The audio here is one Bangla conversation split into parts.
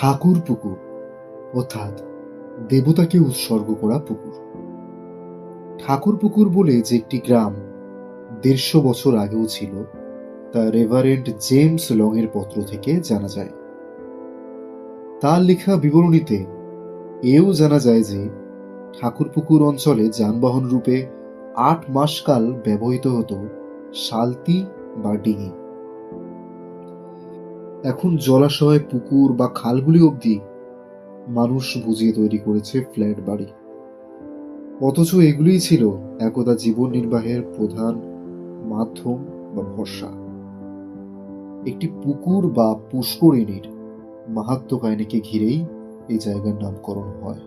ঠাকুর পুকুর অর্থাৎ দেবতাকে উৎসর্গ করা পুকুর। ঠাকুর পুকুর বলে যে একটি গ্রাম দেড়শো বছর আগেও ছিল, তা রেভারেন্ড জেমস লং এর পত্র থেকে জানা যায়। তার লেখা বিবরণীতে এও জানা যায় যে ঠাকুরপুকুর অঞ্চলে যানবাহন রূপে আট মাসকাল ব্যবহৃত হতো শালতি বা ডিঙি। এখন জলাশয়, পুকুর বা খালগুলি অবধি মানুষ বুঝিয়ে তৈরি করেছে ফ্ল্যাট বাড়ি। অথচ এগুলিই ছিল একদা জীবন নির্বাহের প্রধান মাধ্যম বা ভরসা। একটি পুকুর বা পুষ্করিণীর মাহাত্ম কাহিনীকে ঘিরেই এই জায়গার নামকরণ হয়।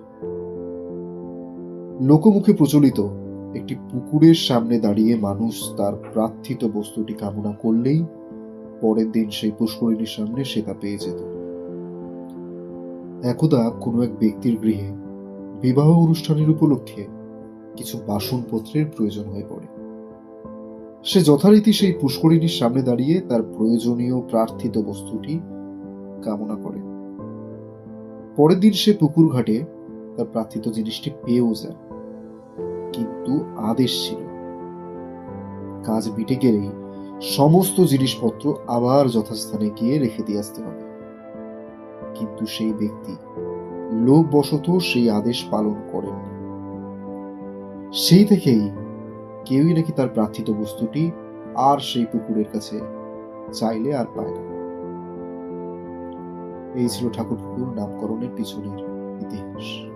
লোকমুখে প্রচলিত একটি পুকুরের সামনে দাঁড়িয়ে মানুষ তার প্রার্থিত বস্তুটি কামনা করলেই পরের দিন সেই পুষ্করিণীর সামনে সে তা পেয়ে যেত। একদা কোনো এক ব্যক্তির গৃহে বিবাহ অনুষ্ঠানের উপলক্ষে কিছু বাসনপত্রের প্রয়োজন হয়ে পড়ে। সে যথারীতি সেই পুষ্করিণীর সামনে দাঁড়িয়ে তার প্রয়োজনীয় প্রার্থিত বস্তুটি কামনা করে। পরের দিন সে পুকুর ঘাটে তার প্রার্থিত জিনিসটি পেয়েও যায়। কিন্তু আদেশ ছিল। কাজ মিটে গেলেই সমস্ত জিনিসপত্র আবার যথাস্থানে গিয়ে রেখে দিয়ে আসতে হবে। কিন্তু সেই ব্যক্তি লোকবশত সেই আদেশ পালন করেননি। সেই থেকেই কেউই নাকি তার প্রার্থিত বস্তুটি আর সেই পুকুরের কাছে চাইলে আর পায় না। এই ছিল ঠাকুর পুকুর নামকরণের পিছনের ইতিহাস।